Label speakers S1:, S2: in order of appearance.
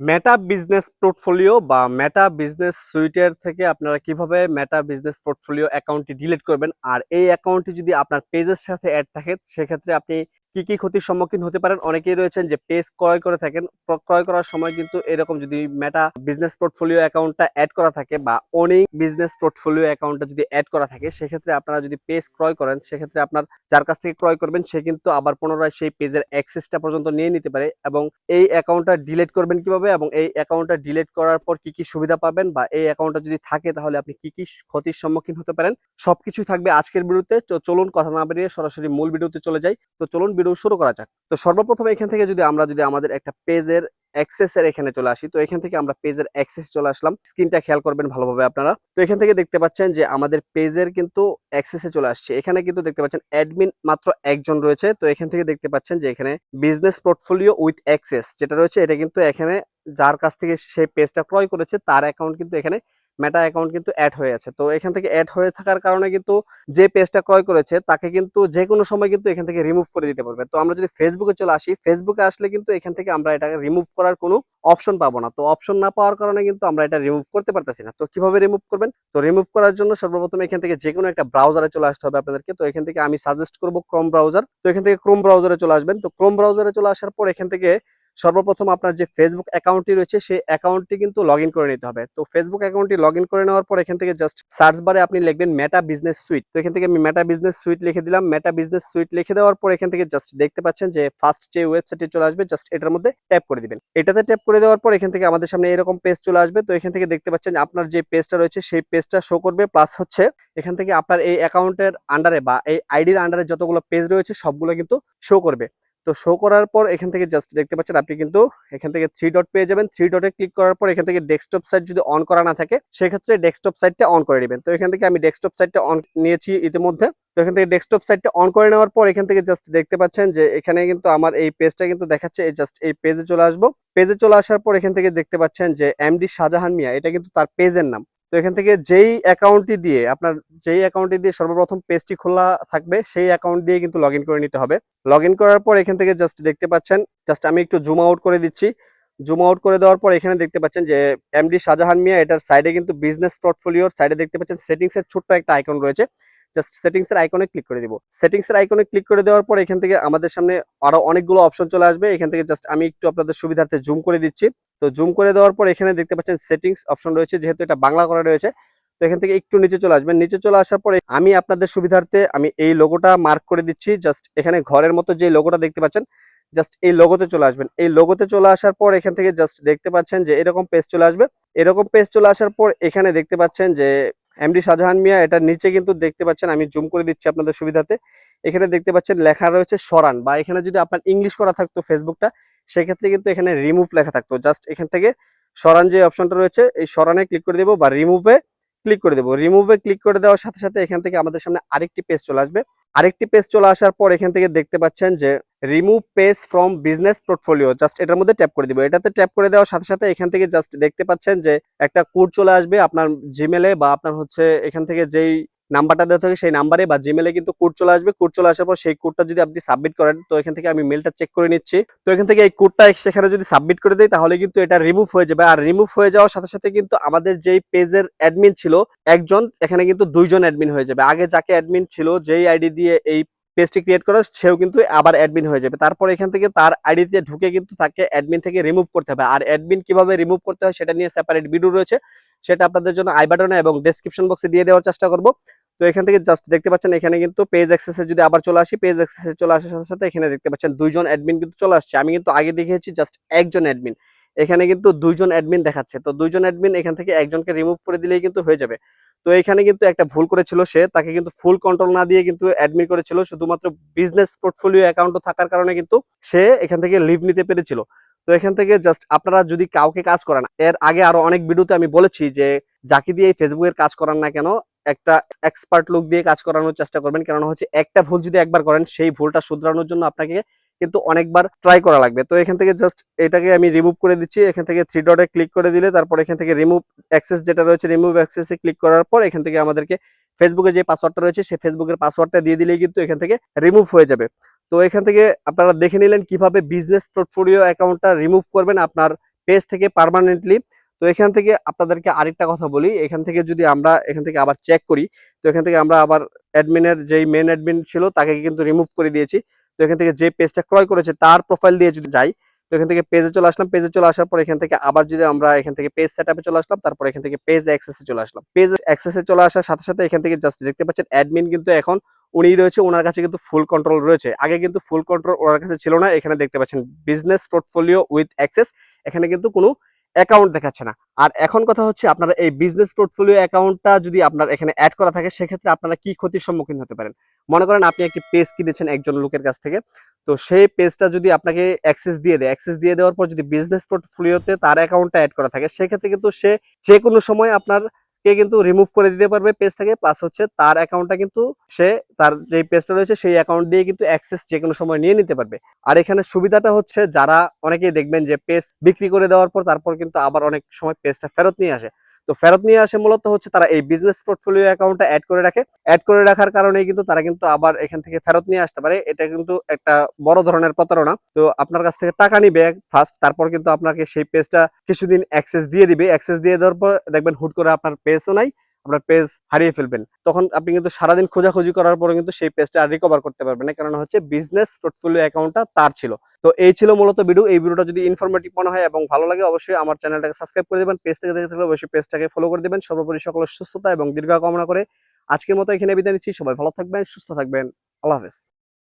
S1: মেটা business portfolio বা মেটা business সুইটের থেকে আপনারা কীভাবে মেটা বিজনেস পোর্টফোলিও অ্যাকাউন্টটি ডিলিট করবেন? আর এই অ্যাকাউন্টটি যদি আপনার পেজের সাথে অ্যাড থাকে, সেক্ষেত্রে আপনি কি কি ক্ষতির সম্মুখীন হতে পারেন? অনেকেই রয়েছেন যে পেজ ক্রয় করে থাকেন। ক্রয় করার সময় কিন্তু এরকম যদি মেটা বিজনেস পোর্টফোলিও অ্যাকাউন্টটা অ্যাড করা থাকে বা অনেক বিজনেস পোর্টফোলিও অ্যাকাউন্টটা যদি অ্যাড করা থাকে, সেক্ষেত্রে আপনারা যদি পেজ ক্রয় করেন, সেক্ষেত্রে আপনার যার কাছ থেকে ক্রয় করবেন, সে কিন্তু আবার পুনরায় সেই পেজের অ্যাক্সেসটা পর্যন্ত নিয়ে নিতে পারে এবং এই অ্যাকাউন্টটা ডিলিট করবেন কীভাবে এবং এই অ্যাকাউন্টটা ডিলিট করার পর কি কি সুবিধা পাবেন বা এই অ্যাকাউন্টটা যদি থাকে, তাহলে আপনি কি কি ক্ষতির সম্মুখীন হতে পারেন? সবকিছুই থাকবে আজকের ভিডিওতে। তো চলুন কথা না বেরিয়ে সরাসরি মূল ভিডিওতে চলে যাই। তো চলুন ভিডিও শুরু করা যাক। তো সর্বপ্রথম এখান থেকে যদি আমরা যদি আমাদের একটা পেজের অ্যাক্সেসের এখানে চলে আসি, তো এখান থেকে আমরা পেজের অ্যাক্সেস চলে আসলাম। স্ক্রিনটা খেয়াল করবেন ভালোভাবে আপনারা। তো এখান থেকে দেখতে পাচ্ছেন যে আমাদের পেজের কিন্তু অ্যাক্সেসে চলে আসছে। এখানে কিন্তু দেখতে পাচ্ছেন অ্যাডমিন মাত্র একজন রয়েছে। তো এখান থেকে দেখতে পাচ্ছেন যে এখানে বিজনেস পোর্টফোলিও উইথ অ্যাক্সেস যেটা রয়েছে, এটা কিন্তু এখানে যার কাছ থেকে সেই পেজটা ক্রয় করেছে, তার অ্যাকাউন্ট কিন্তু এখানে মেটা অ্যাকাউন্ট কিন্তু অ্যাড হয়ে আছে। তো এখান থেকে অ্যাড হয়ে থাকার কারণে কিন্তু যে পেজটা ক্রয় করেছে, তাকে কিন্তু যে কোনো সময় কিন্তু এখান থেকে রিমুভ করে দিতে পারবে। তো আমরা যদি ফেসবুকে চলে আসি ফেসবুকে আসলে কিন্তু এখান থেকে আমরা এটাকে রিমুভ করার কোনো অপশন পাবো না। তো অপশন না পাওয়ার কারণে কিন্তু আমরা এটা রিমুভ করতে পারতেছি না। তো কীভাবে রিমুভ করবেন? তো রিমুভ করার জন্য সর্বপ্রথম এখান থেকে যে কোনো একটা ব্রাউজারে চলে আসতে হবে আপনাদেরকে। তো এখান থেকে আমি সাজেস্ট করব ক্রোম ব্রাউজার তো এখান থেকে ক্রোম ব্রাউজারে চলে আসবেন। তো ক্রোম ব্রাউজারে চলে আসার পর এখান থেকে সর্বপ্রথম আপনার যে ফেসবুক অ্যাকাউন্টটি রয়েছে, সেই অ্যাকাউন্টটি কিন্তু লগ করে নিতে হবে। তো ফেসবুক অ্যাকাউন্টটি লগ করে নেওয়ার পর এখান থেকে জাস্ট সার্চ বারে আপনি লিখবেন মেটা বিজনেস সুইট তো এখান থেকে আমি মেটা বিজনেস সুইট লিখে দিলাম। মেটা বিজনেস সুইট লিখে দেওয়ার পর এখান থেকে জাস্ট দেখতে পাচ্ছেন যে ফার্স্ট যে ওয়েবসাইটে চলে আসবে জাস্ট এটার মধ্যে ট্যাপ করে দিবেন। এটাতে ট্যাপ করে দেওয়ার পর এখান থেকে আমাদের সামনে এরকম পেজ চলে আসবে। তো এখান থেকে দেখতে পাচ্ছেন আপনার যে পেজটা রয়েছে, সেই পেজটা শো করবে। প্লাস হচ্ছে এখান থেকে আপনার এই অ্যাকাউন্টের আন্ডারে বা এই আইডির আন্ডারে যতগুলো পেজ রয়েছে, সবগুলো কিন্তু শো করবে। তো শো করার পর এখান থেকে জাস্ট দেখতে পাচ্ছেন আপনি কিন্তু এখান থেকে থ্রি ডট পেয়ে যাবেন। থ্রি ডটে ক্লিক করার পর এখান থেকে ডেস্কটপ সাইট যদি অন করা না থাকে, সেক্ষেত্রে ডেস্কটপ সাইটটা অন করে নেবেন। তো এখান থেকে আমি ডেস্কটপ সাইটটা অন নিয়েছি ইতিমধ্যে। তো এখান থেকে ডেস্কটপ সাইটটা অন করে নেওয়ার পর এখান থেকে জাস্ট দেখতে পাচ্ছেন যে এখানে কিন্তু আমার এই পেজটা কিন্তু দেখাচ্ছে, এই জাস্ট এই পেজে চলে আসব। পেজে চলে আসার পর এখান থেকে দেখতে পাচ্ছেন যে এমডি শাহজাহান মিয়া এটা কিন্তু তার পেজের নাম। তো এখান থেকে যেই অ্যাকাউন্টটি দিয়ে, আপনার যেই অ্যাকাউন্টটি দিয়ে সর্বপ্রথম পেজটি খোলা থাকবে, সেই অ্যাকাউন্ট দিয়ে কিন্তু লগ করে নিতে হবে। লগ করার পর এখান থেকে জাস্ট দেখতে পাচ্ছেন জাস্ট আমি একটু জুম আউট করে দিচ্ছি। জুম আউট করে দেওয়ার পর এখানে দেখতে পাচ্ছেন যে এমডি শাহজাহান মিয়া এটার সাইডে কিন্তু বিজনেস পোর্টফোলিওর সাইডে দেখতে পাচ্ছেন সেটিংস এর ছোট্ট একটা আইকন রয়েছে। জাস্ট সেটিংস এর আইকনে ক্লিক করে দিব। সেটিংস এর আইকনে ক্লিক করে দেওয়ার পর এখান থেকে আমাদের সামনে আরও অনেকগুলো অপশন চলে আসবে। এখান থেকে জাস্ট আমি একটু আপনাদের সুবিধার্থে জুম করে দিচ্ছি। তো জুম করে দেওয়ার পর এখানে দেখতে পাচ্ছেন সেটিংস অপশন রয়েছে, যেহেতু এটা বাংলা করা রয়েছে। তো এখান থেকে একটু নিচে চলে আসবেন। নিচে চলে আসার পরে আমি আপনাদের সুবিধার্থে আমি এই লোগোটা মার্ক করে দিচ্ছি। জাস্ট এখানে ঘরের মতো যে লোগোটা দেখতে পাচ্ছেন জাস্ট এই লোগোতে চলে আসবেন। এই লোগোতে চলে আসার পর এখান থেকে জাস্ট দেখতে পাচ্ছেন যে এরকম পেজ চলে আসবে। এরকম পেজ চলে আসার পর এখানে দেখতে পাচ্ছেন যে এমডি শাহজাহান মিয়া এটার নিচে কিন্তু দেখতে পাচ্ছেন, আমি জুম করে দিচ্ছি আপনাদের সুবিধাতে। এখানে দেখতে পাচ্ছেন লেখা রয়েছে সরান, বা এখানে যদি আপনার ইংলিশ করা থাকতো ফেসবুকটা সেক্ষেত্রে কিন্তু এখানে রিমুভ লেখা থাকতো। জাস্ট এখান থেকে সরান যে অপশনটা রয়েছে, এই সরানে ক্লিক করে দেবো বা রিমুভে ক্লিক করে দেবো। রিমুভে ক্লিক করে দেওয়ার সাথে সাথে এখান থেকে আমাদের সামনে আরেকটি পেজ চলে আসবে। আরেকটি পেজ চলে আসার পর এখান থেকে দেখতে পাচ্ছেন যে remove page from business portfolio just এটার মধ্যে ট্যাপ করে দিব। এটাতে ট্যাপ করে দেওয়ার সাথে সাথে এখান থেকে জাস্ট দেখতে পাচ্ছেন যে একটা কোড চলে আসবে আপনার জিমেলে বা আপনার হচ্ছে এখান থেকে যেই নাম্বারটা দেওয়া থাকে সেই নাম্বারে বা জিমেলে কিন্তু কোড চলে আসবে। কোড চলে আসার পর সেই কোডটা যদি আপনি সাবমিট করেন, তো এখান থেকে আমি মেলটা চেক করে নিচ্ছি। তো এখান থেকে এই কোডটা সেখানে যদি সাবমিট করে দেয় তাহলে কিন্তু এটা রিমুভ হয়ে যাবে। আর রিমুভ হয়ে যাওয়ার সাথে সাথে কিন্তু আমাদের যেই পেজের অ্যাডমিন ছিল, একজন, এখানে কিন্তু দুইজন অ্যাডমিন হয়ে যাবে। আগে যাকে অ্যাডমিন ছিল, যেই আইডি দিয়ে এই পেজটি ক্রিয়েট করা, সেও কিন্তু আবার অ্যাডমিন হয়ে যাবে। তারপর এখান থেকে তার আইডিতে ঢুকে কিন্তু তাকে অ্যাডমিন থেকে রিমুভ করতে হবে। আর অ্যাডমিন কীভাবে রিমুভ করতে হয় সেটা নিয়ে সেপারেট ভিডিও রয়েছে। সেটা আপনাদের জন্য আই বাটনে এবং ডেসক্রিপশন বক্সে দিয়ে দেওয়ার চেষ্টা করব। তো এখান থেকে জাস্ট দেখতে পাচ্ছেন এখানে কিন্তু পেজ অ্যাক্সেসে যদি আবার চলে আসি পেজ অ্যাক্সেসে চলে আসার সাথে সাথে এখানে দেখতে পাচ্ছেন দুইজন অ্যাডমিন কিন্তু চলে আসছে। আমি কিন্তু আগে দেখিয়েছি জাস্ট একজন অ্যাডমিন এখানে কিন্তু দুইজন অ্যাডমিন দেখাচ্ছে। তো দুইজন অ্যাডমিন এখান থেকে একজনকে রিমুভ করে দিলেই কিন্তু হয়ে যাবে। তো এখানে কিন্তু একটা ভুল করেছিল সে, তাকে কিন্তু ফুল কন্ট্রোল না দিয়ে কিন্তু অ্যাডমিট করেছিল। শুধুমাত্র বিজনেস পোর্টফোলিও অ্যাকাউন্টও থাকার কারণে কিন্তু সে এখান থেকে লিভ নিতে পেরেছিল। তো এখান থেকে জাস্ট আপনারা যদি কাউকে কাজ করান, এর আগে আরও অনেক ভিডিওতে আমি বলেছি যে, যাকে দিয়ে ফেসবুকের কাজ করান না কেন, একটা এক্সপার্ট লোক দিয়ে কাজ করানোর চেষ্টা করবেন। কেননা হচ্ছে একটা ভুল যদি একবার করেন, সেই ভুলটা শুধরানোর জন্য আপনাকে কিন্তু অনেকবার ট্রাই করা লাগবে তো এখান থেকে জাস্ট এটাকে আমি রিমুভ করে দিচ্ছি এখান থেকে থ্রি ডটে ক্লিক করে দিলে তারপর এখান থেকে রিমুভ অ্যাক্সেস যেটা রয়েছে রিমুভ অ্যাক্সেসে ক্লিক করার পর এখান থেকে আমাদেরকে ফেসবুকে যে পাসওয়ার্ডটা রয়েছে সেই ফেসবুকের পাসওয়ার্ডটা দিয়ে দিলেই কিন্তু এখান থেকে রিমুভ হয়ে যাবে তো এখান থেকে আপনারা দেখে নিলেন কীভাবে বিজনেস পোর্টফোলিও অ্যাকাউন্টটা রিমুভ করবেন আপনার পেজ থেকে পার্মানেন্টলি তো এখান থেকে আপনাদেরকে আরেকটা কথা বলি এখান থেকে যদি আমরা এখান থেকে আবার চেক করি তো এখান থেকে আমরা আবার অ্যাডমিনের যেই মেন অ্যাডমিন ছিল তাকে কিন্তু রিমুভ করে দিয়েছি তো এখান থেকে যে পেজটা ক্রয় করেছে তার প্রোফাইল দিয়ে যদি যাই, তো এখান থেকে পেজে চলে আসলাম। পেজে চলে আসার পর এখান থেকে আবার যদি আমরা এখান থেকে পেজ সেট আপে চলে আসলাম, তারপর এখান থেকে পেজ অ্যাক্সেসে চলে আসলাম। পেজ অ্যাক্সেসে চলে আসার সাথে সাথে এখান থেকে জাস্ট দেখতে পাচ্ছেন অ্যাডমিন কিন্তু এখন উনি রয়েছে ওনার কাছে কিন্তু ফুল কন্ট্রোল রয়েছে। আগে কিন্তু ফুল কন্ট্রোল ওনার কাছে ছিল না, এখানে দেখতে পাচ্ছেন বিজনেস পোর্টফোলিও উইথ অ্যাক্সেস এখানে কিন্তু কোনো অ্যাকাউন্ট দেখাচ্ছে না। আর এখন কথা হচ্ছে আপনারা এই বিজনেস পোর্টফোলিও অ্যাকাউন্টটা যদি আপনার এখানে অ্যাড করা থাকে, সেক্ষেত্রে আপনারা কি ক্ষতির সম্মুখীন হতে পারেন? মনে করেন আপনি একটি পেজ কিনেছেন একজন লোকের কাছ থেকে। তো সেই পেজটা যদি আপনাকে অ্যাক্সেস দিয়ে দেয় অ্যাক্সেস দিয়ে দেওয়ার পর যদি বিজনেস পোর্টফোলিওতে তার অ্যাকাউন্টটা অ্যাড করা থাকে, সেক্ষেত্রে কিন্তু সে যে কোনো সময় আপনার কে কিন্তু রিমুভ করে দিতে পারবে পেজ থেকে প্লাস হচ্ছে তার অ্যাকাউন্টটা কিন্তু সে, তার যে পেজটা রয়েছে সেই অ্যাকাউন্ট দিয়ে কিন্তু অ্যাক্সেস যে কোনো সময় নিয়ে নিতে পারবে। আর এখানে সুবিধাটা হচ্ছে যারা অনেকেই দেখবেন যে পেজ বিক্রি করে দেওয়ার পর তারপর কিন্তু আবার অনেক সময় পেজটা ফেরত নিয়ে আসে। তো ফেরত নিয়ে আসে মূলত হচ্ছে তারা এই বিজনেস পোর্টফোলিও অ্যাকাউন্টটা অ্যাড করে রাখে। অ্যাড করে রাখার কারণে কিন্তু তারা কিন্তু আবার এখান থেকে ফেরত নিয়ে আসতে পারে। এটা কিন্তু একটা বড় ধরনের প্রতারণা। তো আপনার কাছ থেকে টাকা নিবে ফার্স্ট তারপর কিন্তু আপনাকে সেই পেজটা কিছুদিন অ্যাক্সেস দিয়ে দিবে। অ্যাক্সেস দিয়ে দেওয়ার পর দেখবেন হুট করে আপনার পেজও নাই। আপনার পেজ হারিয়ে ফেলবেন। তখন আপনি কিন্তু সারাদিন খোঁজাখুঁজি করার পরে কিন্তু সেই পেজটা আর রিকভার করতে পারবেন না। কারণ হচ্ছে বিজনেস পোর্টফোলিও অ্যাকাউন্টটা তার ছিল। তো এই ছিল মূলত ভিডিও এই ভিডিওটা যদি ইনফরমেটিভ মনে হয় এবং ভালো লাগে অবশ্যই আমার চ্যানেলটাকে সাবস্ক্রাইব করে দেবেন। পেজ থেকে দেখে থাকলে অবশ্যই পেজটাকে ফলো করে দেবেন। সর্বোপরি সকলের সুস্থতা এবং দীর্ঘ কামনা করে আজকের মতো এখানে বিদায় নিচ্ছি। সবাই ভালো থাকবেন, সুস্থ থাকবেন। আল্লাহ হাফেজ।